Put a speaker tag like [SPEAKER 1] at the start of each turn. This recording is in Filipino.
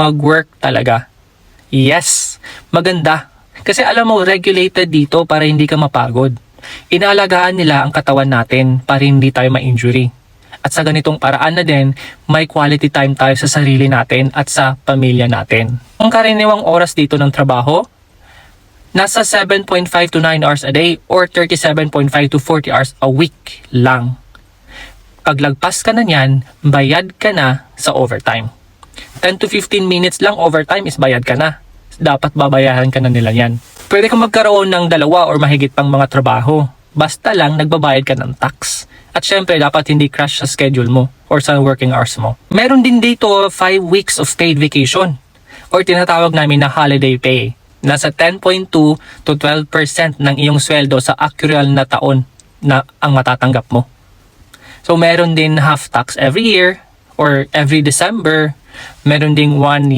[SPEAKER 1] mag-work talaga. Yes, maganda. Kasi alam mo, regulated dito para hindi ka mapagod. Inaalagaan nila ang katawan natin para hindi tayo ma-injury. At sa ganitong paraan na din, may quality time tayo sa sarili natin at sa pamilya natin. Ang karaniwang oras dito ng trabaho, nasa 7.5 to 9 hours a day or 37.5 to 40 hours a week lang. Paglagpas ka na niyan, bayad ka na sa overtime. 10 to 15 minutes lang overtime is bayad ka na. Dapat babayaran ka na nila yan. Pwede kang magkaroon ng dalawa or mahigit pang mga trabaho. Basta lang nagbabayad ka ng tax. At syempre, dapat hindi crash sa schedule mo or sa working hours mo. Meron din dito 5 weeks of paid vacation or tinatawag namin na holiday pay. Nasa 10.2 to 12% ng iyong sweldo sa actual na taon na ang matatanggap mo. So meron din half tax every year or every December. Meron ding one